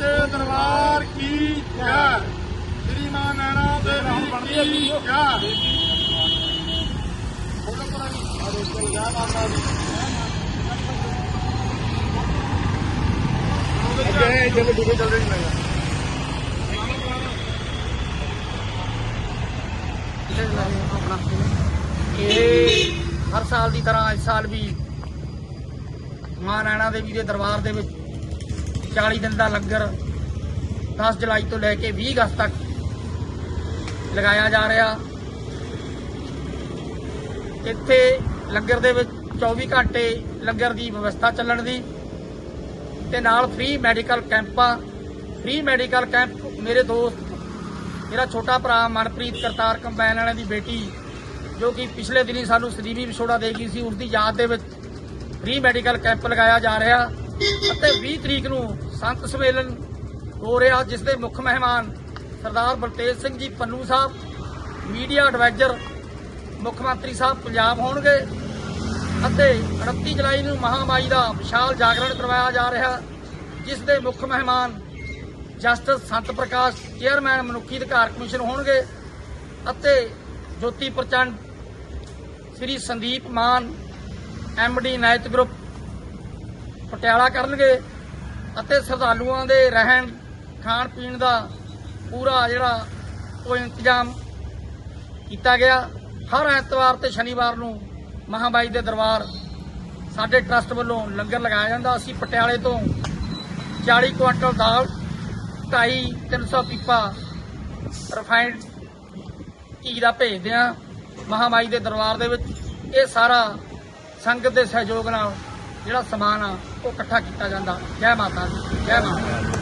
ਸੱਚੇ ਦਰਬਾਰ ਕੀ ਜੈ ਸ੍ਰੀ ਮਾਂ ਨੈਣਾ ਦੇਵੀ ਕੀ ਜੈ ਦੂਜੇ ਚੱਲ ਰਹੀ ਨਹੀਂ ਇਹ ਹਰ ਸਾਲ ਦੀ ਤਰ੍ਹਾਂ ਇਸ ਸਾਲ ਵੀ ਮਾਂ ਨੈਣਾ ਦੇਵੀ ਦੇ ਦਰਬਾਰ ਦੇ ਵਿੱਚ 40 ਦਿਨ ਦਾ ਲੰਗਰ 10 ਜੁਲਾਈ ਤੋਂ ਲੈ ਕੇ 20 ਅਗਸਤ ਤੱਕ ਲਗਾਇਆ ਜਾ ਰਿਹਾ। ਇੱਥੇ ਲੰਗਰ ਦੇ ਵਿੱਚ 24 ਘੰਟੇ ਲੰਗਰ ਦੀ ਵਿਵਸਥਾ ਚੱਲਣ ਦੀ ਤੇ ਨਾਲ ਫ੍ਰੀ ਮੈਡੀਕਲ ਕੈਂਪਾਂ ਫ੍ਰੀ ਮੈਡੀਕਲ ਕੈਂਪ ਮੇਰੇ ਦੋਸਤ, ਮੇਰਾ ਛੋਟਾ ਭਰਾ ਮਨਪ੍ਰੀਤ ਕਰਤਾਰ ਕੰਬਾਈਨ ਵਾਲਿਆਂ ਦੀ ਬੇਟੀ, ਜੋ ਕਿ ਪਿਛਲੇ ਦਿਨੀ ਸਾਨੂੰ ਸਦੀਵੀ ਵਿਛੋੜਾ ਦੇ ਗਈ ਸੀ ਉਸ ਦੀ ਯਾਦ ਦੇ ਵਿੱਚ ਫ੍ਰੀ ਮੈਡੀਕਲ ਕੈਂਪ ਲਗਾਇਆ ਜਾ ਰਿਹਾ। ਅਤੇ 20 ਤਰੀਕ ਨੂੰ ਸੰਤ ਸੰਮੇਲਨ ਹੋ ਰਿਹਾ, ਜਿਸ ਦੇ ਮੁੱਖ ਮਹਿਮਾਨ ਸਰਦਾਰ ਬਲਤੇਜ ਸਿੰਘ ਜੀ ਪੰਨੂ ਸਾਹਿਬ, ਮੀਡੀਆ ਐਡਵਾਈਜ਼ਰ ਮੁੱਖ ਮੰਤਰੀ ਸਾਹਿਬ ਪੰਜਾਬ ਹੋਣਗੇ ਅਤੇ 29 ਜੁਲਾਈ ਨੂੰ ਮਹਾਮਾਈ ਦਾ ਵਿਸ਼ਾਲ ਜਾਗਰਣ ਕਰਵਾਇਆ ਜਾ ਰਿਹਾ, ਜਿਸ ਦੇ ਮੁੱਖ ਮਹਿਮਾਨ ਜਸਟਿਸ ਸੰਤ ਪ੍ਰਕਾਸ਼ ਚੇਅਰਮੈਨ, ਮਨੁੱਖੀ ਅਧਿਕਾਰ ਕਮਿਸ਼ਨ ਹੋਣਗੇ ਅਤੇ ਜੋਤੀ ਪ੍ਰਚੰਡ ਸ੍ਰੀ ਸੰਦੀਪ ਮਾਨ ਐਮਡੀ ਨਾਇਤ ਗਰੁੱਪ ਪਟਿਆਲਾ ਕਰਨਗੇ ਅਤੇ ਸ਼ਰਧਾਲੂਆਂ ਦੇ ਰਹਿਣ, ਖਾਣ ਪੀਣ ਦਾ ਪੂਰਾ ਜਿਹੜਾ ਉਹ ਇੰਤਜ਼ਾਮ ਕੀਤਾ ਗਿਆ। ਹਰ ਐਤਵਾਰ ਤੇ ਸ਼ਨੀਵਾਰ ਨੂੰ ਮਹਾਬਾਈ ਦੇ ਦਰਬਾਰ ਸਾਡੇ ਟਰਸਟ ਵੱਲੋਂ ਲੰਗਰ ਲਗਾਇਆ ਜਾਂਦਾ। ਅਸੀਂ ਪਟਿਆਲੇ ਤੋਂ 40 ਕੁਇੰਟਲ ਦਾਲ 2.5 300 ਪੀਪਾ ਰਿਫਾਈਨਡ ਘੀ ਦਾ ਭੇਜਦੇ ਆ ਮਹਾਮਾਈ ਦੇ ਦਰਬਾਰ ਦੇ ਵਿੱਚ। ਇਹ ਸਾਰਾ ਸੰਗਤ ਦੇ ਸਹਿਯੋਗ ਨਾਲ ਜਿਹੜਾ ਸਮਾਨ ਆ ਉਹ ਇਕੱਠਾ ਕੀਤਾ ਜਾਂਦਾ। ਜੈ ਮਾਤਾ ਦੀ ਜੈ ਮਾਤਾ